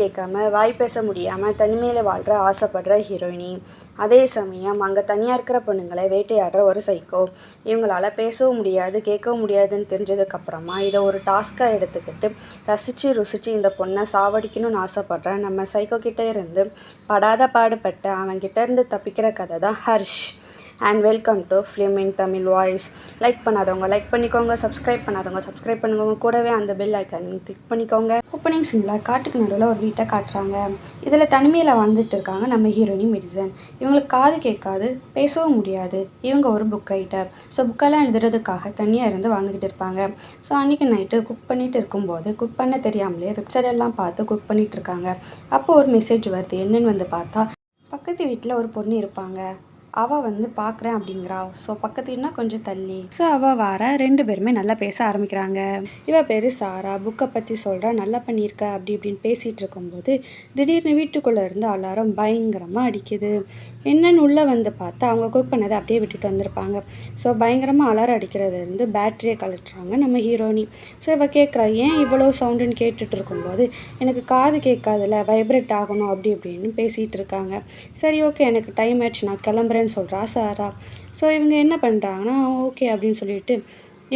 கேட்காம வாய் பேச முடியாமல் தனிமையில் வாழ்கிற ஆசைப்படுற ஹீரோயினி. அதே சமயம் அங்கே தனியாக இருக்கிற பொண்ணுங்களை வேட்டையாடுற ஒரு சைக்கோ இவங்களால் பேசவும் முடியாது கேட்கவும் முடியாதுன்னு தெரிஞ்சதுக்கப்புறமா இதை ஒரு டாஸ்க்காக எடுத்துக்கிட்டு ரசித்து ருசித்து இந்த பொண்ணை சாவடிக்கணும்னு ஆசைப்படுற நம்ம சைக்கோ கிட்டே இருந்து படாத பாடுபட்டு அவன்கிட்ட இருந்து தப்பிக்கிற கதை தான் Harsh. And welcome to film in Tamil voice like பண்ணாதவங்க லைக் பண்ணிக்கோங்க சப்ஸ்கிரைப் பண்ணாதவங்க சப்ஸ்கிரைப் பண்ணுங்க கூடவே அந்த பெல் ஐக்கன் கிளிக் பண்ணிக்கோங்க. ஓப்பனிங் சீனில் காட்டுக்கு நடுவில் ஒரு வீட்டை காட்டுறாங்க. இதில் தனிமையில் வாழ்ந்துட்டு இருக்காங்க நம்ம ஹீரோயினி மெடிசன் இவங்களுக்கு காது கேட்காது பேசவும் முடியாது. இவங்க ஒரு புக் ரைட்டர் ஸோ புக்கெல்லாம் எழுதுறதுக்காக தனியாக இருந்து வாழ்ந்துக்கிட்டு இருப்பாங்க. ஸோ அன்றைக்கி நைட்டு குக் பண்ணிட்டு இருக்கும்போது குக் பண்ண தெரியாமலே வெப்சைட் எல்லாம் பார்த்து குக் பண்ணிட்டு இருக்காங்க. அப்போ ஒரு மெசேஜ் வருது. என்னன்னு வந்து பார்த்தா பக்கத்து வீட்டில் ஒரு பொண்ணு இருப்பாங்க. அவள் வந்து பார்க்குறேன் அப்படிங்கிறா. ஸோ பக்கத்து வீடுனா கொஞ்சம் தள்ளி. ஸோ அவள் வர ரெண்டு பேருமே நல்லா பேச ஆரம்பிக்கிறாங்க. இவ பேர் சாரா. புக்கை பற்றி சொல்கிறா நல்லா பண்ணியிருக்க அப்படி இப்படின்னு பேசிகிட்டு இருக்கும்போது திடீர்னு வீட்டுக்குள்ளே இருந்து அலாரம் பயங்கரமாக அடிக்குது. என்னன்னு உள்ளே வந்து பார்த்தா அவங்க குக் பண்ணதை அப்படியே விட்டுட்டு வந்திருப்பாங்க. ஸோ பயங்கரமாக அலாரம் அடிக்கிறது இருந்து பேட்டரியை கழட்டுறாங்க நம்ம ஹீரோனி. ஸோ இவ கேட்குறா ஏன் இவ்வளோ சவுண்டுன்னு கேட்டுட்டு இருக்கும்போது எனக்கு காது கேட்காதுல வைப்ரேட் ஆகணும் அப்படி இப்படின்னு பேசிகிட்டு இருக்காங்க. சரி ஓகே எனக்கு டைம் ஆயிடுச்சு. நான் கிளம்புறேன் கிளம்புறேன்னு சொல்கிறா சாரா. ஸோ இவங்க என்ன பண்ணுறாங்கன்னா ஓகே அப்படின்னு சொல்லிட்டு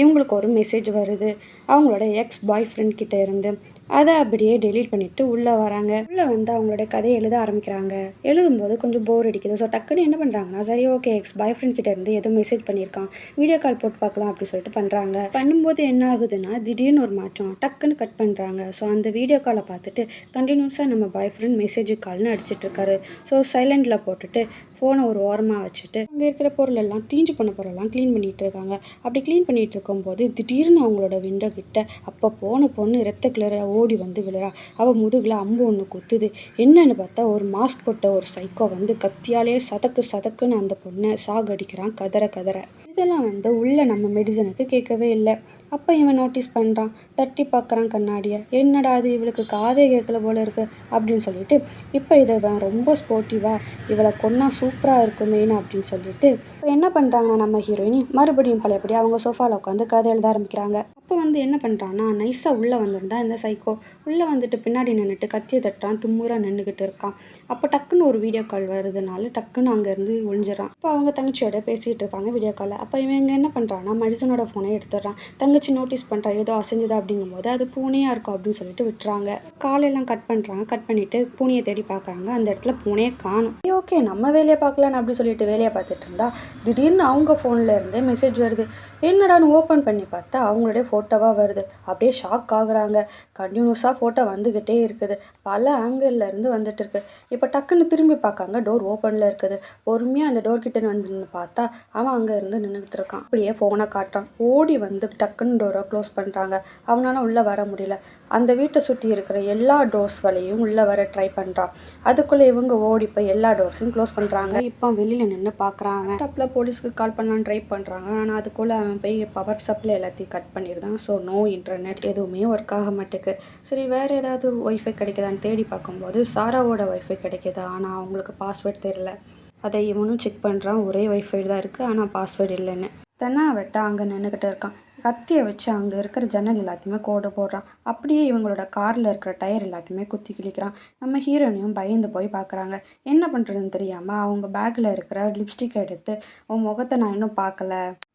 இவங்களுக்கு ஒரு மெசேஜ் வருது. அவங்களோட எக்ஸ் பாய் ஃப்ரெண்ட் கிட்டே இருந்து. அதை அப்படியே டெலீட் பண்ணிவிட்டு உள்ளே வராங்க. உள்ளே வந்து அவங்களோட கதையை எழுத ஆரம்பிக்கிறாங்க. எழுதும்போது கொஞ்சம் போர் அடிக்குது. ஸோ டக்குன்னு என்ன பண்ணுறாங்கன்னா சரி ஓகே எக்ஸ் பாய் ஃப்ரெண்ட் கிட்ட இருந்து ஏதோ மெசேஜ் பண்ணியிருக்கான். வீடியோ கால் போட்டு பார்க்கலாம் அப்படின்னு சொல்லிட்டு பண்ணுறாங்க பண்ணும்போது என்ன ஆகுதுன்னா திடீர்னு ஒரு மாற்றம் டக்குன்னு கட் பண்ணுறாங்க ஸோ அந்த வீடியோ காலை பார்த்துட்டு கண்டினியூஸாக நம்ம பாய் ஃப்ரெண்ட் மெசேஜ் கால்னு அடிச்சிட்டு இருக்காரு ஸோ சைலண்டில் போட்டுட்டு ஃபோனை ஒரு ஓரமாக வச்சுட்டு அங்கே இருக்கிற பொருள் எல்லாம் தீஞ்சு போன பொருளெல்லாம் க்ளீன் பண்ணிட்டு இருக்காங்க அப்படி க்ளீன் பண்ணிட்டு இருக்கும்போது திடீர்னு அவங்களோட விண்டோ கிட்ட அப்போ போன பொண்ணு இரத்த கிளற ஓடி வந்து விழுறா. அவள் முதுகில் அம்பு ஒன்று குத்துது. என்னன்னு பார்த்தா ஒரு மாஸ்க் போட்ட ஒரு சைக்கோ வந்து கத்தியாலே சதக்கு சதக்குன்னு அந்த பொண்ணை சாகடிக்கிறான் கதற கதற. இதெல்லாம் வந்து உள்ள நம்ம மெடிசனுக்கு கேட்கவே இல்லை. அப்போ இவன் நோட்டீஸ் பண்ணுறான் தட்டி பார்க்குறான் கண்ணாடியை. என்னடா அது இவளுக்கு காதே கேட்கல போல இருக்குது அப்படின்னு சொல்லிட்டு இப்போ இதை இவன் ரொம்ப ஸ்போர்ட்டிவாக இவளை கொன்னா சூப்பராக இருக்குமேனு அப்படின்னு சொல்லிட்டு இப்போ என்ன பண்ணுறாங்கன்னா நம்ம ஹீரோயினி மறுபடியும் பழையபடி அவங்க சோஃபாவில் உட்காந்து கதை எழுத ஆரம்பிக்கிறாங்க. வந்து என்ன பண்ணுறான்னா நைஸாக உள்ளே வந்திருந்தா இந்த சைக்கோ உள்ளே வந்துட்டு பின்னாடி நின்றுட்டு கத்தியை தட்டுறான் தும்முறாக நின்றுக்கிட்டு இருக்கான். அப்போ டக்குன்னு ஒரு வீடியோ கால் வருதுனால டக்குன்னு அங்கேருந்து ஒழிஞ்சிடறான் அப்போ அவங்க தங்கச்சியோட பேசிகிட்டு இருக்காங்க வீடியோ காலில் அப்போ இவங்க என்ன பண்ணுறான்னா மெடிசனோட ஃபோனை எடுத்துடுறான். தங்கச்சி நோட்டீஸ் பண்ணுறா ஏதோ அசைஞ்சதா அப்படிங்கும்போது அது பூனையாக இருக்கும் அப்படின்னு சொல்லிட்டு விட்டுறாங்க. காலையெல்லாம் கட் பண்ணுறாங்க கட் பண்ணிவிட்டு பூனையை தேடி பார்க்குறாங்க. அந்த இடத்துல பூனையை காணும். ஓகே நம்ம வேலையை பார்க்கலான்னு அப்படி சொல்லிட்டு வேலையை பார்த்துட்டு இருந்தா திடீர்னு அவங்க ஃபோனில் இருந்தே மெசேஜ் வருது. என்னடான்னு ஓப்பன் பண்ணி பார்த்தா அவங்களுடைய ஃபோட்டோவாக வருது. அப்படியே ஷாக் ஆகுறாங்க. கண்டினியூஸாக ஃபோட்டோ வந்துக்கிட்டே இருக்குது. பல ஆங்கிளில் இருந்து வந்துட்டு இருக்கு. இப்போ டக்குன்னு திரும்பி பார்க்காங்க டோர் ஓப்பனில் இருக்குது. பொறுமையாக அந்த டோர் கிட்ட வந்து நின்று பார்த்தா அவன் அங்கே இருந்து நின்றுக்கிட்டு இருக்கான். அப்படியே ஃபோனை காட்டுறான். ஓடி வந்து டக்குன்னு டோரை க்ளோஸ் பண்ணுறாங்க அவனால் உள்ளே வர முடியல. அந்த வீட்டை சுற்றி இருக்கிற எல்லா டோர்ஸ் வழியும் உள்ளே வர ட்ரை பண்ணுறான் அதுக்குள்ளே இவங்க ஓடி போய் எல்லா டோர்ஸையும் க்ளோஸ் பண்ணுறாங்க இப்போ வெளியில் நின்று பார்க்குறான். அவன் டப்பில் போலீஸ்க்கு கால் பண்ணலான்னு ட்ரை பண்ணுறாங்க ஆனால் அதுக்குள்ளே அவன் போய் பவர் சப்ளை எல்லாத்தையும் கட் பண்ணிடுதான் ஸோ நோ இன்டர்நெட் எதுவுமே ஒர்க் ஆக மாட்டேக்கு. சரி வேறு ஏதாவது ஒய்ஃபை கிடைக்குதான்னு தேடி பார்க்கும்போது சாராவோட ஒய்ஃபை கிடைக்கிது. ஆனால் அவங்களுக்கு பாஸ்வேர்ட் தெரில அதை இவனும் செக் பண்ணுறான் ஒரே ஒய்ஃபை தான் இருக்குது ஆனால் பாஸ்வேர்டு இல்லைன்னு. தென்னாவட்ட அங்கே நின்றுக்கிட்டு இருக்கான். கத்தியை வச்சு அங்கே இருக்கிற ஜன்னல் எல்லாத்தையுமே கோடு போடுறான். அப்படியே இவங்களோட காரில் இருக்கிற டயர் எல்லாத்தையுமே குத்தி கிழிக்கிறான். நம்ம ஹீரோனையும் பயந்து போய் பார்க்குறாங்க என்ன பண்ணுறதுன்னு தெரியாமல் அவங்க பேக்கில் இருக்கிற லிப்ஸ்டிக் எடுத்து உன் முகத்தை நான் இன்னும் பார்க்கல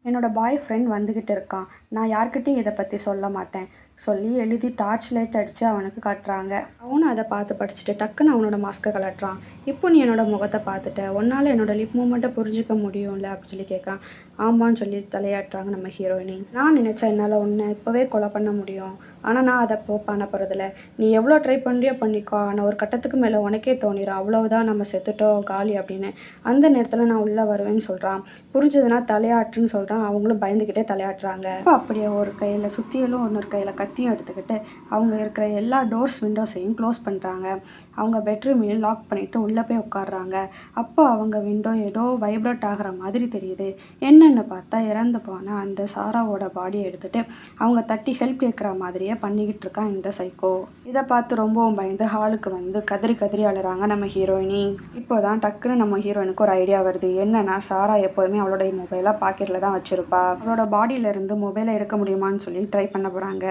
என்னோட பாய் ஃப்ரெண்ட் வந்துக்கிட்டு இருக்கான். நான் யார்கிட்டையும் இதை பற்றி சொல்ல மாட்டேன். சொல்லி எழுதி டார்ச் லைட் அடித்து அவனுக்கு காட்டுறாங்க. அவனும் அதை பார்த்து படிச்சுட்டு டக்குன்னு அவனோட மாஸ்க்கை கலட்டுறான் இப்போ நீ என்னோட முகத்தை பார்த்துட்ட. உன்னால் என்னோட லிப் மூமெண்ட்டை புரிஞ்சுக்க முடியும்ல? அப்படின்னு சொல்லி கேட்குறான். ஆமான்னு சொல்லி தலையாட்டுறாங்க நம்ம ஹீரோயினி நான் நினச்சேன் என்னால் ஒன்று இப்போவே கொலை பண்ண முடியும். ஆனால் நான் அதை போ பண்ண போகிறதில்ல நீ எவ்வளோ ட்ரை பண்ணுறியோ பண்ணிக்கோ. ஆனால் ஒரு கட்டத்துக்கு மேலே உனக்கே தோணிடும் அவ்வளோதான் நம்ம செத்துட்டோம் காலி அப்படின்னு. அந்த நேரத்தில் நான் உள்ளே வருவேன்னு சொல்கிறான் புரிஞ்சதுன்னா தலையாட்டுன்னு சொல்கிறான் அவங்களும் பயந்துக்கிட்டே தலையாட்டுறாங்க. அப்போ அப்படியே ஒரு கையில் சுற்றியலும் இன்னொரு கையில் கத்தியும் எடுத்துக்கிட்டு அவங்க இருக்கிற எல்லா டோர்ஸ் விண்டோஸையும் க்ளோஸ் பண்ணுறாங்க அவங்க பெட்ரூமையும் லாக் பண்ணிவிட்டு உள்ளே போய் உட்காடுறாங்க அப்போ அவங்க விண்டோ ஏதோ வைப்ரேட் ஆகிற மாதிரி தெரியுது. என்னென்னு பார்த்தா இறந்து போன அந்த சாராவோட பாடியை எடுத்துகிட்டு அவங்க தட்டி ஹெல்ப் கேட்குற மாதிரியே வேலையை பண்ணிக்கிட்டு இருக்கான் இந்த சைக்கோ இதை பார்த்து ரொம்பவும் பயந்து ஹாலுக்கு வந்து கதறி கதறி அழுறாங்க நம்ம ஹீரோயினி இப்போ தான் டக்குன்னு நம்ம ஹீரோயினுக்கு ஒரு ஐடியா வருது. என்னன்னா சாரா எப்போதுமே அவளுடைய மொபைலை பாக்கெட்டில் தான் வச்சுருப்பா. அவளோட பாடியில இருந்து மொபைலை எடுக்க முடியுமான்னு சொல்லி ட்ரை பண்ண போகிறாங்க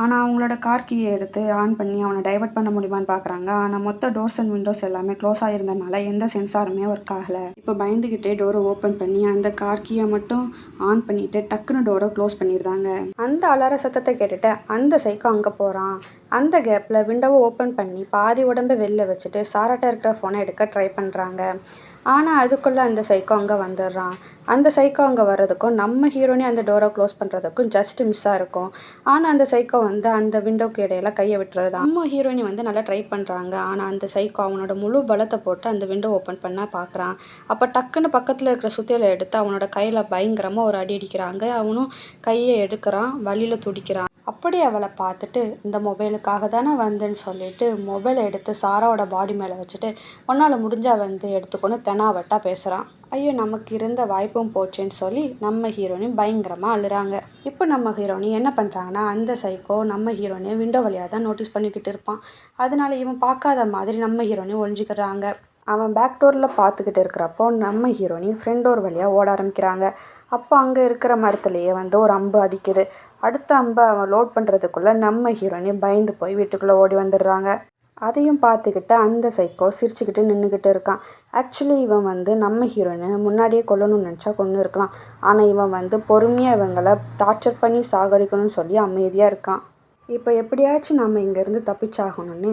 ஆனால் அவங்களோட கார் கீயை எடுத்து ஆன் பண்ணி அவனை டைவர்ட் பண்ண முடியுமான்னு பார்க்குறாங்க ஆனால் மொத்த டோர்ஸ் அண்ட் விண்டோஸ் எல்லாமே க்ளோஸ் ஆகிருந்தனால எந்த சென்சாருமே ஒர்க் ஆகலை. இப்போ பயந்துக்கிட்டே டோரை ஓப்பன் பண்ணி அந்த கார் கீயை மட்டும் ஆன் பண்ணிட்டு டக்குன்னு டோரை க்ளோஸ் பண்ணிடுறாங்க. அந்த அலார சத்தத்தை கேட்டுட்டு அந்த சைக்கோ அங்கே போகிறான் அந்த கேப்பில் விண்டோவை ஓப்பன் பண்ணி பாதி உடம்பை வெளில வச்சுட்டு சாராட்ட இருக்கிற ஃபோனை எடுக்க ட்ரை பண்ணுறாங்க ஆனால் அதுக்குள்ளே அந்த சைக்கோ அங்கே வந்துடுறான். அந்த சைக்கோ அங்கே வர்றதுக்கும் நம்ம ஹீரோனே அந்த டோரை க்ளோஸ் பண்ணுறதுக்கும் ஜஸ்ட் மிஸ்ஸாக இருக்கும். ஆனால் அந்த சைக்கோ வந்து அந்த விண்டோக்கு இடையில கையை விட்டுறது நம்ம ஹீரோயினி வந்து நல்லா ட்ரை பண்ணுறாங்க ஆனால் அந்த சைக்கோ அவனோட முழு பலத்தை போட்டு அந்த விண்டோ ஓப்பன் பண்ண பார்க்குறான் அப்போ டக்குன்னு பக்கத்தில் இருக்கிற சுத்தியில் எடுத்து அவனோட கையில் பயங்கரமாக ஒரு அடி அடிக்கிறாங்க. அவனும் கையை எடுக்கிறான் வழியில் துடிக்கிறான். அப்படி அவளை பார்த்துட்டு இந்த மொபைலுக்காக தானே வந்தேன்னு சொல்லிட்டு மொபைலை எடுத்து சாராவோட பாடி மேலே வச்சுட்டு உன்னால் முடிஞ்சால் வந்து எடுத்துக்கொண்டு தெனாவட்டா பேசுகிறான் ஐயோ நமக்கு இருந்த வாய்ப்பும் போச்சேன்னு சொல்லி நம்ம ஹீரோனி பயங்கரமாக அழுறாங்க. இப்போ நம்ம ஹீரோனி என்ன பண்ணுறாங்கன்னா அந்த சைக்கோ நம்ம ஹீரோனியை விண்டோ வழியாக தான் நோட்டீஸ் பண்ணிக்கிட்டு இருப்பான். அதனால இவன் பார்க்காத மாதிரி நம்ம ஹீரோனி ஒழிஞ்சிக்கிறாங்க. அவன் பேக் டோரில் பார்த்துக்கிட்டு இருக்கிறப்போ நம்ம ஹீரோனி ஃப்ரண்ட் டோர் வழியாக ஓட ஆரம்பிக்கிறாங்க. அப்போ அங்கே இருக்கிற மரத்துலேயே வந்து ஒரு அம்பு அடிக்குது. அடுத்த அம்பை அவன் லோட் பண்ணுறதுக்குள்ளே நம்ம ஹீரோயினி பயந்து போய் வீட்டுக்குள்ளே ஓடி வந்துடுறாங்க. அதையும் பார்த்துக்கிட்டு அந்த சைக்கோ சிரிச்சுக்கிட்டு நின்றுக்கிட்டு இருக்கான். ஆக்சுவலி இவன் வந்து நம்ம ஹீரோயினை முன்னாடியே கொல்லணும்னு நினச்சா கொண்டு இருக்கலாம். ஆனால் இவன் வந்து பொறுமையாக இவங்களை டார்ச்சர் பண்ணி சாகடிக்கணும்னு சொல்லி அமைதியாக இருக்கான். இப்போ எப்படியாச்சும் நம்ம இங்கேருந்து தப்பிச்சாகணும்னு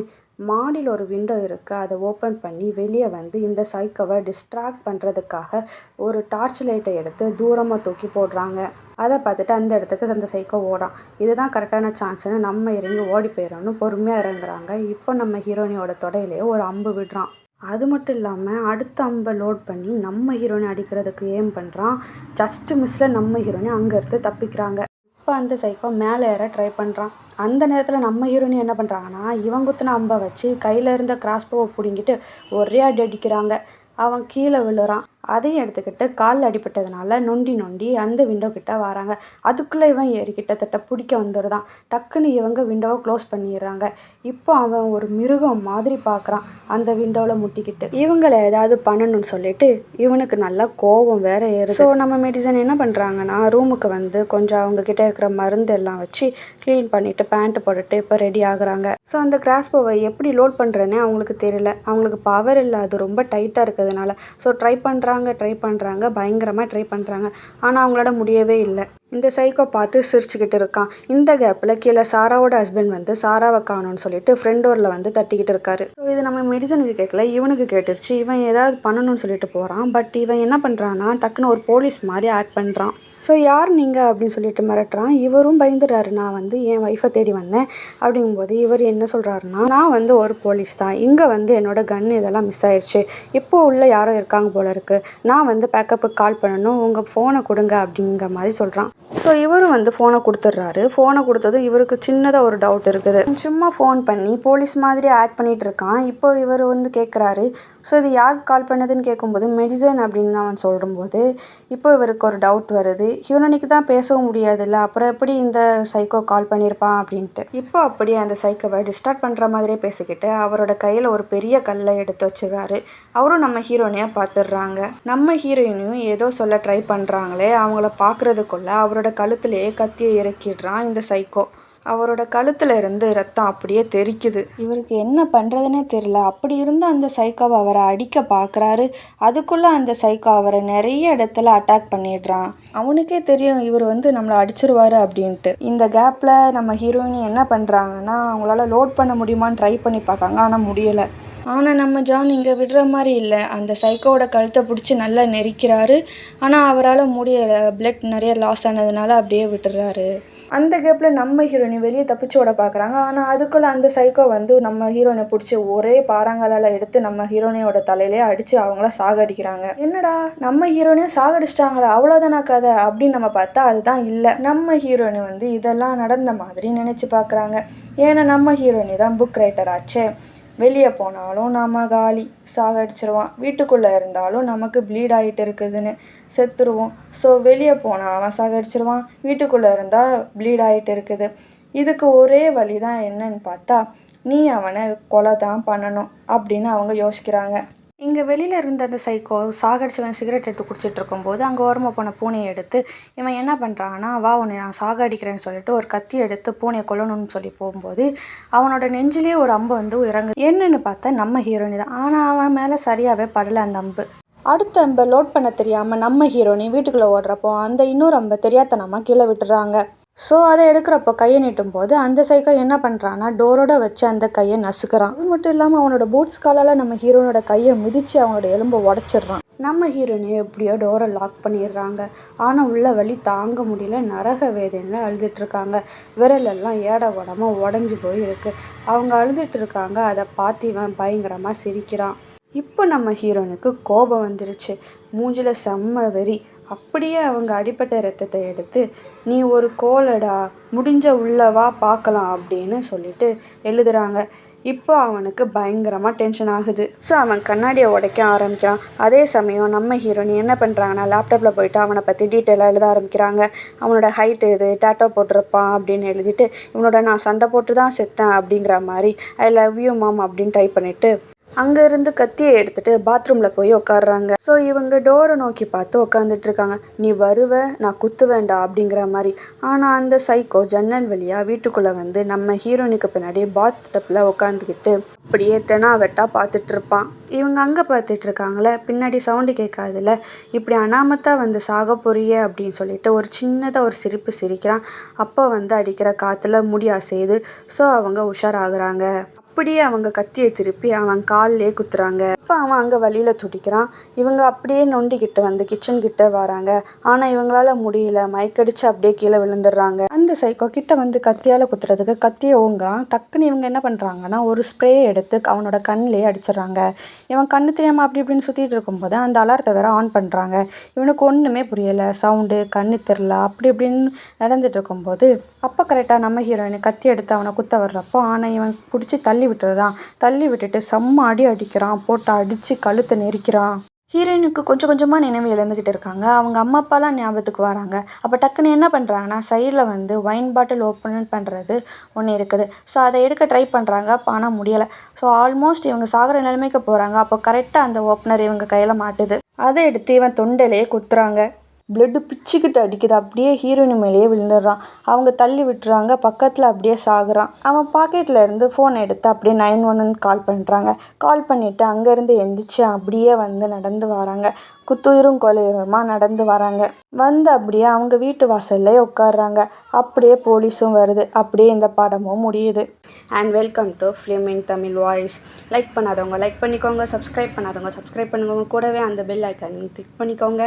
மாடியில் ஒரு விண்டோ இருக்குது அதை ஓப்பன் பண்ணி வெளியே வந்து இந்த சைக்கோவை டிஸ்ட்ராக்ட் பண்ணுறதுக்காக ஒரு டார்ச் லைட்டை எடுத்து தூரமாக தூக்கி போடுறாங்க. அதை பார்த்துட்டு அந்த இடத்துக்கு அந்த சைக்கோ ஓடான் இதுதான் கரெக்டான சான்ஸ்னு நம்ம இறங்கி ஓடி போயிடணும்னு பொறுமையாக இறங்குறாங்க. இப்போ நம்ம ஹீரோயினியோட தொடையிலேயே ஒரு அம்பு விடுறான். அது மட்டும் இல்லாமல் அடுத்த அம்பை லோட் பண்ணி நம்ம ஹீரோயினை அடிக்கிறதுக்கு ஏம் பண்ணுறான் ஜஸ்ட்டு மிஸ்ஸில் நம்ம ஹீரோயினை அங்கேருந்து தப்பிக்கிறாங்க. அப்போ அந்த சைக்கோ மேலே ஏற ட்ரை பண்ணுறான் அந்த நேரத்தில் நம்ம ஹீரோனி என்ன பண்ணுறாங்கன்னா இவன் குத்துன அம்பை வச்சு கையில் இருந்த கிராஸ்போவை பிடுங்கிட்டு ஒரே அடி அடிக்கிறாங்க. அவன் கீழே விழுறான். அதையும் எடுத்துக்கிட்டு காலில் அடிபட்டதுனால நொண்டி நொண்டி அந்த விண்டோ கிட்ட வராங்க. அதுக்குள்ளே இவன் ஏறி கிட்டத்தட்ட பிடிக்க வந்துடுதான் டக்குன்னு இவங்க விண்டோவை க்ளோஸ் பண்ணிடுறாங்க. இப்போ அவன் ஒரு மிருகம் மாதிரி பார்க்குறான் அந்த விண்டோவில் முட்டிக்கிட்டு. இவங்களை ஏதாவது பண்ணணும்னு சொல்லிட்டு இவனுக்கு நல்லா கோபம் வேற ஏறு ஸோ நம்ம மெடிசன் என்ன பண்ணுறாங்கன்னா ரூமுக்கு வந்து கொஞ்சம் அவங்க கிட்ட இருக்கிற மருந்து எல்லாம் வச்சு க்ளீன் பண்ணிட்டு பேண்ட்டு போட்டுட்டு இப்போ ரெடி ஆகுறாங்க. ஸோ அந்த கிராஸ்போவை எப்படி லோட் பண்ணுறேன்னே அவங்களுக்கு தெரியல. அவங்களுக்கு பவர் இல்லை. அது ரொம்ப டைட்டாக இருக்கிறதுனால. ஸோ ட்ரை பண்ணுறாங்க ட்ரை பண்ணுறாங்க பயங்கரமாக ட்ரை பண்ணுறாங்க ஆனால் அவங்களால முடியவே இல்லை. இந்த சைக்கோ பார்த்து சிரிச்சுக்கிட்டு இருக்கான். இந்த கேப்பில் கீழே சாராவோட ஹஸ்பண்ட் வந்து சாராவை காணும்னு சொல்லிட்டு ஃப்ரெண்ட் டோரில் வந்து தட்டிக்கிட்டு இருக்காரு. ஸோ இது நம்ம மெடிசனுக்கு கேட்கல இவனுக்கு கேட்டுருச்சு. இவன் ஏதாவது பண்ணணும்னு சொல்லிட்டு போகிறான் பட் இவன் என்ன பண்ணுறான்னா டக்குன்னு ஒரு போலீஸ் மாதிரி ஆட் பண்ணுறான் ஸோ யார் நீங்கள் அப்படின்னு சொல்லிட்டு மிரட்டுறான். இவரும் பயந்துடுறாரு நான் வந்து என் ஒய்ஃபை தேடி வந்தேன். அப்படிங்கும்போது இவர் என்ன சொல்கிறாருன்னா நான் வந்து ஒரு போலீஸ் தான். இங்கே வந்து என்னோட கன் இதெல்லாம் மிஸ் ஆயிடுச்சு இப்போ உள்ள யாரோ இருக்காங்க போல இருக்குது நான் வந்து பேக்கப்புக்கு கால் பண்ணணும். உங்கள் ஃபோனை கொடுங்க அப்படிங்கிற மாதிரி சொல்கிறான் ஸோ இவரும் வந்து ஃபோனை கொடுத்துட்றாரு. ஃபோனை கொடுத்ததும் இவருக்கு சின்னதாக ஒரு டவுட் இருக்குது. சும்மா ஃபோன் பண்ணி போலீஸ் மாதிரி ஆட் பண்ணிகிட்டு இருக்கான். இப்போ இவர் வந்து கேட்குறாரு ஸோ இது யார் கால் பண்ணதுன்னு கேட்கும்போது மெடிசன் அப்படின்னு அவன் சொல்லும்போது இப்போ இவருக்கு ஒரு டவுட் வருது. ஹியூனனிக்கு தான் பேசவும் முடியாதுல்ல. அப்புறம் எப்படி இந்த சைக்கோ கால் பண்ணியிருப்பான் அப்படின்ட்டு. இப்போ அப்படியே அந்த சைக்கோவை டிஸ்டார்ட் பண்ணுற மாதிரியே பேசிக்கிட்டு அவரோட கையில் ஒரு பெரிய கல்லை எடுத்து வச்சுக்கிறாரு. அவரும் நம்ம ஹீரோயினையாக பார்த்துடுறாங்க நம்ம ஹீரோயினையும் ஏதோ சொல்ல ட்ரை பண்ணுறாங்களே அவங்கள பார்க்குறதுக்குள்ள அவரோட கழுத்துலேயே கத்தியை இறக்கிடுறான் இந்த சைக்கோ அவரோட கழுத்துல இருந்து ரத்தம் அப்படியே தெறிக்குது இவருக்கு என்ன பண்ணுறதுனே தெரியல. அப்படி இருந்தும் அந்த சைக்கோவை அவரை அடிக்க பார்க்குறாரு அதுக்குள்ளே அந்த சைக்கோ அவரை நிறைய இடத்துல அட்டாக் பண்ணிடுறான். அவனுக்கே தெரியும் இவர் வந்து நம்மளை அடிச்சிருவாரு அப்படின்ட்டு. இந்த கேப்பில் நம்ம ஹீரோயினி என்ன பண்ணுறாங்கன்னா அவங்களால லோட் பண்ண முடியுமான்னு ட்ரை பண்ணி பார்க்காங்க. ஆனால் முடியலை. ஆனால் நம்ம ஜான் இங்கே விடுற மாதிரி இல்லை. அந்த சைக்கோவோட கழுத்தை பிடிச்சி நல்லா நெரிக்கிறாரு. ஆனால் அவரால் முடியலை. பிளட் நிறைய லாஸ் ஆனதுனால அப்படியே விட்டுறாரு. அந்த கேப்பில் நம்ம ஹீரோயினை வெளியே தப்பிச்சு விட பார்க்குறாங்க ஆனால் அதுக்குள்ளே அந்த சைக்கோ வந்து நம்ம ஹீரோயினை பிடிச்சி ஒரே பாறாங்கலால் எடுத்து நம்ம ஹீரோயினோட தலையிலே அடித்து அவங்கள சாகடிக்கிறாங்க. என்னடா நம்ம ஹீரோயினையும் சாகடிச்சிட்டாங்களா அவ்வளோதானா கதை? அப்படின்னு நம்ம பார்த்தா அதுதான் இல்லை. நம்ம ஹீரோயினி வந்து இதெல்லாம் நடந்த மாதிரி நினச்சி பார்க்குறாங்க ஏன்னா நம்ம ஹீரோயினி தான் புக் ரைட்டர் ஆச்சே. வெளியே போனாலும் நம்ம காலி சாகடிச்சிருவான். வீட்டுக்குள்ளே இருந்தாலும் நமக்கு ப்ளீட் ஆகிட்டு இருக்குதுன்னு செத்துருவோம். ஸோ வெளியே போனால் அவன் சாகடிச்சிருவான். வீட்டுக்குள்ளே இருந்தால் ப்ளீட் ஆகிட்டு இருக்குது. இதுக்கு ஒரே வழி தான் என்னன்னு பார்த்தா நீ அவனை கொலை தான் பண்ணணும் அப்படின்னு அவங்க யோசிக்கிறாங்க. இங்கே வெளியில் இருந்த அந்த சைக்கோ சாகடிச்சவன் சிகரெட் எடுத்து குடிச்சிட்டு இருக்கும்போது அங்கே ஓரமாக போன பூனையை எடுத்து இவன் என்ன பண்ணுறான்னா வா உன்னை நான் சாகடிக்கிறேன்னு சொல்லிட்டு ஒரு கத்தி எடுத்து பூனையை கொல்லணும்னு சொல்லி போகும்போது அவனோட நெஞ்சிலே ஒரு அம்பு வந்து இறங்கு என்னன்னு பார்த்தா நம்ம ஹீரோனி தான். ஆனால் அவன் மேலே சரியாகவே படலை அந்த அம்பு. அடுத்த அம்பை லோட் பண்ண தெரியாமல் நம்ம ஹீரோனி வீட்டுக்குள்ளே ஓடுறப்போ அந்த இன்னொரு அம்பை தெரியாதனமாக கீழே விட்டுறாங்க. ஸோ அதை எடுக்கிறப்போ கையை நீட்டும் போது அந்த சைக்கோ என்ன பண்ணுறான்னா டோரோட வச்சு அந்த கையை நசுக்கிறான். அது மட்டும் இல்லாமல் அவனோட பூட்ஸ் காலால் நம்ம ஹீரோனோட கையை மிதித்து அவனோட எலும்பை உடச்சிடுறான். நம்ம ஹீரோனே எப்படியோ டோரை லாக் பண்ணிடுறாங்க. ஆனால் உள்ள வழி தாங்க முடியல. நரக வேதனையில் அழுதுட்ருக்காங்க விரலெல்லாம் ஏட உடமா உடஞ்சி போயிருக்கு. அவங்க அழுதுட்டுருக்காங்க. அதை பார்த்து இவன் பயங்கரமாக சிரிக்கிறான். இப்போ நம்ம ஹீரோனுக்கு கோபம் வந்துருச்சு. மூஞ்சில் செம்ம வெறி. அப்படியே அவங்க அடிப்பட்ட ரத்தத்தை எடுத்து நீ ஒரு கோலடா முடிஞ்ச உள்ளவா பார்க்கலாம் அப்படின்னு சொல்லிட்டு எழுதுறாங்க. இப்போ அவனுக்கு பயங்கரமாக டென்ஷன் ஆகுது. ஸோ அவன் கண்ணாடியை உடைக்க ஆரம்பிக்கிறான். அதே சமயம் நம்ம ஹீரோனி என்ன பண்ணுறாங்கன்னா லேப்டாப்பில் போயிட்டு அவனை பற்றி டீட்டெயிலாக எழுத ஆரம்பிக்கிறாங்க. அவனோட ஹைட்டு இது டேட்டோ போட்டிருப்பான் அப்படின்னு எழுதிட்டு இவனோட நான் சண்டை போட்டு தான் செத்தேன் அப்படிங்கிற மாதிரி ஐ லவ் யூ மாம் அப்படின்னு டைப் பண்ணிவிட்டு அங்கே இருந்து கத்தியை எடுத்துட்டு பாத்ரூமில் போய் உட்காடுறாங்க ஸோ இவங்க டோரை நோக்கி பார்த்து உட்காந்துட்டு இருக்காங்க நீ வருவ நான் குத்து வேண்டாம் அப்படிங்கிற மாதிரி. ஆனால் அந்த சைக்கோ ஜன்னல் வழியாக வீட்டுக்குள்ளே வந்து நம்ம ஹீரோனுக்கு பின்னாடி பாத் டப்பில் உட்காந்துக்கிட்டு அப்படியே தெனாவெட்டா பார்த்துட்டு இருப்பான் இவங்க அங்கே பார்த்துட்டு இருக்காங்களே பின்னாடி சவுண்டு கேட்காதுல. இப்படி அனாமத்தாக வந்து சாக போறியே அப்படின்னு சொல்லிட்டு ஒரு சின்னதாக ஒரு சிரிப்பு சிரிக்கிறான். அப்போ வந்து அடிக்கிற காற்றுல முடி அசையுது. ஸோ அவங்க உஷாராகிறாங்க. அப்படியே அவங்க கத்தியை திருப்பி அவன் கால்லே குத்துறாங்க. இப்போ அவன் அங்கே வழியில் துடிக்கிறான். இவங்க அப்படியே நொண்டிக்கிட்டு வந்து கிச்சன் கிட்ட வராங்க. ஆனால் இவங்களால முடியல. மயக்கடிச்சு அப்படியே கீழே விழுந்துடுறாங்க. அந்த சைக்கோ கிட்ட வந்து கத்தியால் குத்துறதுக்கு கத்தியை ஓங்குறான். டக்குன்னு இவங்க என்ன பண்ணுறாங்கன்னா ஒரு ஸ்ப்ரே எடுத்து அவனோட கண்ணிலே அடிச்சிடுறாங்க. இவன் கண்ணு தெரியாமல் அப்படி இப்படின்னு சுற்றிட்டு இருக்கும்போது அந்த அலாரத்தை வேற ஆன் பண்ணுறாங்க இவனுக்கு ஒன்றுமே புரியலை. சவுண்டு கண்ணு தெரில அப்படி இப்படின்னு நடந்துட்டு இருக்கும்போது அப்போ கரெக்டாக நம்ம ஹீரோயினை கத்தி எடுத்து அவனை குத்த வர்றப்போ ஆனால் இவன் பிடிச்சி தள்ளி விட்டுறான் தள்ளி விட்டுட்டு செம்ம அடி அடிக்கிறான். போட்டு அடித்து கழுத்தை நெரிக்கிறான். ஹீரோயினுக்கு கொஞ்சம் கொஞ்சமாக நினைவு இழந்துக்கிட்டு இருக்காங்க. அவங்க அம்மா அப்பாலாம் ஞாபகத்துக்கு வராங்க. அப்போ டக்குன்னு என்ன பண்ணுறாங்கன்னா சைடில் வந்து ஒயின் பாட்டில் ஓப்பன் பண்ணுறது ஒன்று இருக்குது. ஸோ அதை எடுக்க ட்ரை பண்ணுறாங்க ஆனால் முடியலை. ஸோ ஆல்மோஸ்ட் இவங்க சாகிற நிலைமைக்கு போகிறாங்க அப்போ கரெக்டாக அந்த ஓப்பனர் இவங்க கையில் மாட்டுது. அதை எடுத்து இவன் தொண்டையிலேயே குத்துறாங்க. பிளட்டு பிச்சுக்கிட்டு அடிக்குது. அப்படியே ஹீரோயின் மேலேயே விழுந்துடுறான். அவங்க தள்ளி விட்டுறாங்க. பக்கத்தில் அப்படியே சாகுறான். அவன் பாக்கெட்டில் இருந்து ஃபோன் எடுத்து அப்படியே நைன் ஒன் கால் பண்ணுறாங்க கால் பண்ணிவிட்டு அங்கேருந்து எந்திரிச்சு அப்படியே வந்து நடந்து வராங்க. குத்துயிரும் கொலையுருமா நடந்து வராங்க. வந்து அப்படியே அவங்க வீட்டு வாசல்லே உட்காடுறாங்க அப்படியே போலீஸும் வருது. அப்படியே இந்த படமும் முடியுது. And welcome to film in Tamil voice like பண்ணாதவங்க லைக் பண்ணிக்கோங்க. சப்ஸ்கிரைப் பண்ணாதவங்க சப்ஸ்கிரைப் பண்ணுங்க. கூடவே அந்த பெல் ஐக்கன் கிளிக் பண்ணிக்கோங்க.